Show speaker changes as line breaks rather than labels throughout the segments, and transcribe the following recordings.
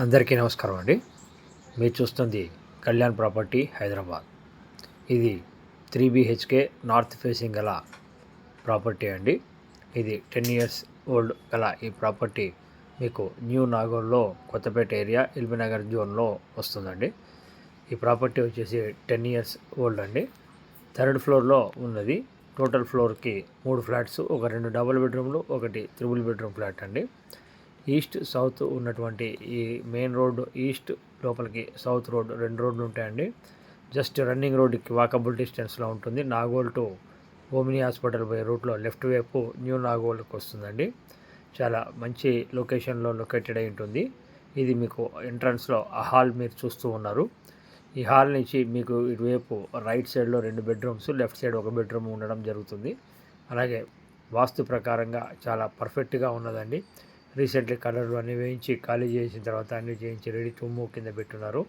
అందరికీ నమస్కారం అండి. మీరు చూస్తుంది కళ్యాణ్ ప్రాపర్టీ హైదరాబాద్. ఇది త్రీ బిహెచ్కే నార్త్ ఫేసింగ్ గల ప్రాపర్టీ అండి. ఇది టెన్ ఇయర్స్ ఓల్డ్ గల ఈ ప్రాపర్టీ మీకు న్యూ నాగోల్లో కొత్తపేట ఏరియా ఇల్మినగర్ జోన్లో వస్తుందండి. ఈ ప్రాపర్టీ వచ్చేసి టెన్ ఇయర్స్ ఓల్డ్ అండి. థర్డ్ ఫ్లోర్లో ఉన్నది. టోటల్ ఫ్లోర్కి మూడు ఫ్లాట్స్ ఒక రెండు డబుల్ బెడ్రూమ్లు ఒకటి త్రిబుల్ బెడ్రూమ్ ఫ్లాట్ అండి. ఈస్ట్ సౌత్ ఉన్నటువంటి ఈ మెయిన్ రోడ్డు ఈస్ట్ లోపలికి సౌత్ రోడ్ రెండు రోడ్లు ఉంటాయండి. జస్ట్ రన్నింగ్ రోడ్డుకి వాకబుల్ డిస్టెన్స్లో ఉంటుంది. నాగోల్ టు ఓమిని హాస్పిటల్ పోయే రూట్లో లెఫ్ట్ వైపు న్యూ నాగోల్కి వస్తుందండి. చాలా మంచి లొకేషన్లో లొకేటెడ్ అయి ఉంటుంది. ఇది మీకు ఎంట్రన్స్లో ఆ హాల్ మీరు చూస్తూ ఉన్నారు. ఈ హాల్ నుంచి మీకు ఇటువైపు రైట్ సైడ్లో రెండు బెడ్రూమ్స్ లెఫ్ట్ సైడ్ ఒక బెడ్రూమ్ ఉండడం జరుగుతుంది. అలాగే వాస్తు ప్రకారంగా చాలా పర్ఫెక్ట్గా ఉన్నదండి. రీసెంట్లీ కలర్లు అన్నీ వేయించి ఖాళీ చేసిన తర్వాత అన్నీ చేయించి రెడీ తుమ్ము కింద పెట్టున్నారు.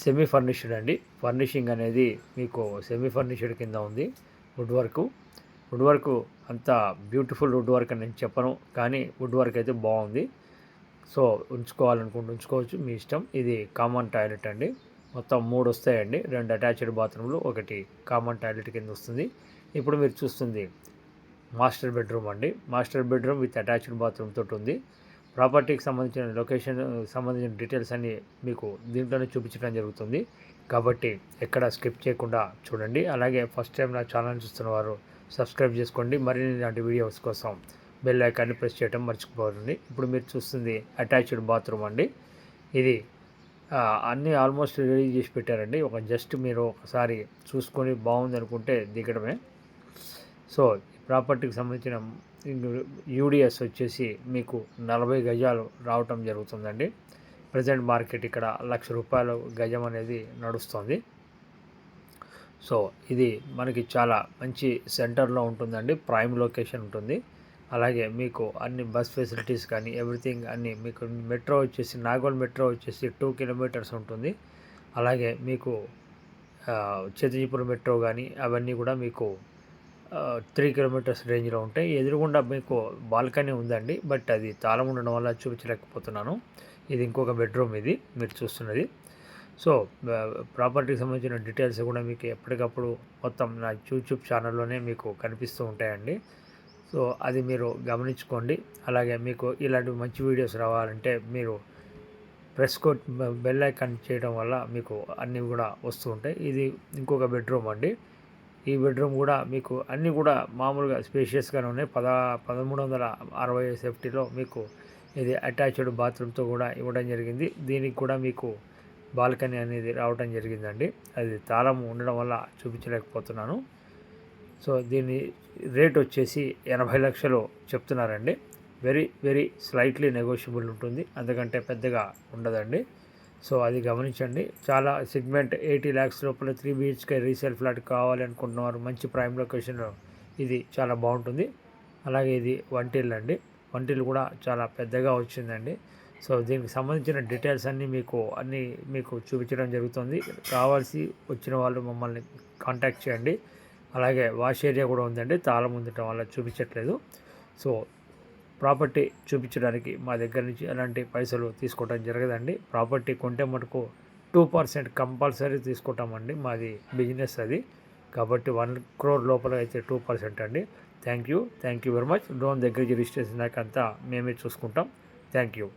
సెమీ ఫర్నిష్డ్ అండి. ఫర్నిషింగ్ అనేది మీకు సెమీ ఫర్నిష్డ్ కింద ఉంది. వుడ్ వర్క్ వుడ్ వర్క్ అంత బ్యూటిఫుల్ వుడ్ వర్క్ అని నేను చెప్పను కానీ వుడ్ వర్క్ అయితే బాగుంది. సో ఉంచుకోవాలనుకుంటే ఉంచుకోవచ్చు మీ ఇష్టం. ఇది కామన్ టాయిలెట్ అండి. మొత్తం మూడు వస్తాయండి. రెండు అటాచ్డ్ బాత్రూమ్లు ఒకటి కామన్ టాయిలెట్ కింద వస్తుంది. ఇప్పుడు మీరు చూస్తుంది మాస్టర్ బెడ్రూమ్ అండి. Master bedroom with attached bathroom తోటి ఉంది. ప్రాపర్టీకి సంబంధించిన లొకేషన్ సంబంధించిన డీటెయిల్స్ అన్నీ మీకు దీంట్లోనే చూపించడం జరుగుతుంది. కాబట్టి ఎక్కడ స్కిప్ చేయకుండా చూడండి. అలాగే ఫస్ట్ టైం నా ఛానల్ చూస్తున్న వారు సబ్స్క్రైబ్ చేసుకోండి. మరిన్ని ఇలాంటి వీడియోస్ కోసం బెల్ ఐకాన్ని ప్రెస్ చేయడం మర్చిపోకండి. ఇప్పుడు మీరు చూస్తుంది అటాచ్డ్ బాత్రూమ్ అండి. ఇది అన్నీ ఆల్మోస్ట్ రెడీ చేసి పెట్టారండి. ఒక జస్ట్ మీరు ఒకసారి చూసుకొని బాగుంది అనుకుంటే దిగడమే. సో ప్రాపర్టీకి సంబంధించిన యూడిఎస్ వచ్చేసి మీకు నలభై గజాలు రావటం జరుగుతుందండి. ప్రజెంట్ మార్కెట్ ఇక్కడ లక్ష రూపాయలు గజం అనేది నడుస్తుంది. సో ఇది మనకి చాలా మంచి సెంటర్లో ఉంటుందండి. ప్రైమ్ లొకేషన్ ఉంటుంది. అలాగే మీకు అన్ని బస్ ఫెసిలిటీస్ కానీ ఎవ్రీథింగ్ అన్నీ మీకు మెట్రో వచ్చేసి నాగోల్ మెట్రో వచ్చేసి టూ కిలోమీటర్స్ ఉంటుంది. అలాగే మీకు చేతిజీపురం మెట్రో కానీ అవన్నీ కూడా మీకు త్రీ కిలోమీటర్స్ రేంజ్లో ఉంటాయి. ఎదురుగుండా మీకు బాల్కనీ ఉందండి. బట్ అది తాళం ఉండడం వల్ల చూపించలేకపోతున్నాను. ఇది ఇంకొక బెడ్రూమ్ ఇది మీరు చూస్తున్నది. సో ప్రాపర్టీకి సంబంధించిన డీటెయిల్స్ కూడా మీకు ఎప్పటికప్పుడు మొత్తం నా యూట్యూబ్ ఛానల్లోనే మీకు కనిపిస్తూ ఉంటాయండి. సో అది మీరు గమనించుకోండి. అలాగే మీకు ఇలాంటి మంచి వీడియోస్ రావాలంటే మీరు ప్రెస్ కోట్ బెల్ ఐకాన్ చేయడం వల్ల మీకు అన్నీ కూడా వస్తూ ఉంటాయి. ఇది ఇంకొక బెడ్రూమ్ అండి. ఈ బెడ్రూమ్ కూడా మీకు అన్నీ కూడా మామూలుగా స్పేషియస్గానే ఉన్నాయి. పద పదమూడు వందల అరవై సేఫ్టీలో మీకు ఇది అటాచ్డ్ బాత్రూమ్తో కూడా ఇవ్వడం జరిగింది. దీనికి కూడా మీకు బాల్కనీ అనేది రావడం జరిగిందండి. అది తాళం ఉండడం వల్ల చూపించలేకపోతున్నాను. సో దీని రేట్ వచ్చేసి ఎనభై లక్షలు చెప్తున్నారండి. వెరీ వెరీ స్లైట్లీ నెగోషియబుల్ ఉంటుంది. అందుకంటే పెద్దగా ఉండదండి. సో అది గమనించండి. చాలా సెగ్మెంట్ ఎయిటీ ల్యాక్స్ లోపల త్రీ బిహెచ్కే రీసేల్ ఫ్లాట్ కావాలి అనుకుంటున్నారు. మంచి ప్రైమ్ లొకేషన్ ఇది చాలా బాగుంటుంది. అలాగే ఇది వంటిల్ అండి. వంటిల్ కూడా చాలా పెద్దగా వచ్చిందండి. సో దీనికి సంబంధించిన డీటెయిల్స్ అన్నీ మీకు అన్నీ మీకు చూపించడం జరుగుతుంది. కావాల్సి వచ్చిన వాళ్ళు మమ్మల్ని కాంటాక్ట్ చేయండి. అలాగే వాష్ ఏరియా కూడా ఉందండి. తాళం ఉండటం వల్ల చూపించట్లేదు. సో ప్రాపర్టీ చూపించడానికి మా దగ్గర నుంచి ఎలాంటి పైసలు తీసుకోవడం జరగదండి. ప్రాపర్టీ కొంటే మటుకు టూ పర్సెంట్ కంపల్సరీ తీసుకుంటామండి. మాది బిజినెస్ అది. కాబట్టి వన్ క్రోర్ లోపల అయితే టూ పర్సెంట్ అండి. Thank you. Thank you very much. Loan దగ్గరికి రిజిస్ట్రేషన్ దాకా అంతా మేమే చూసుకుంటాం. Thank you.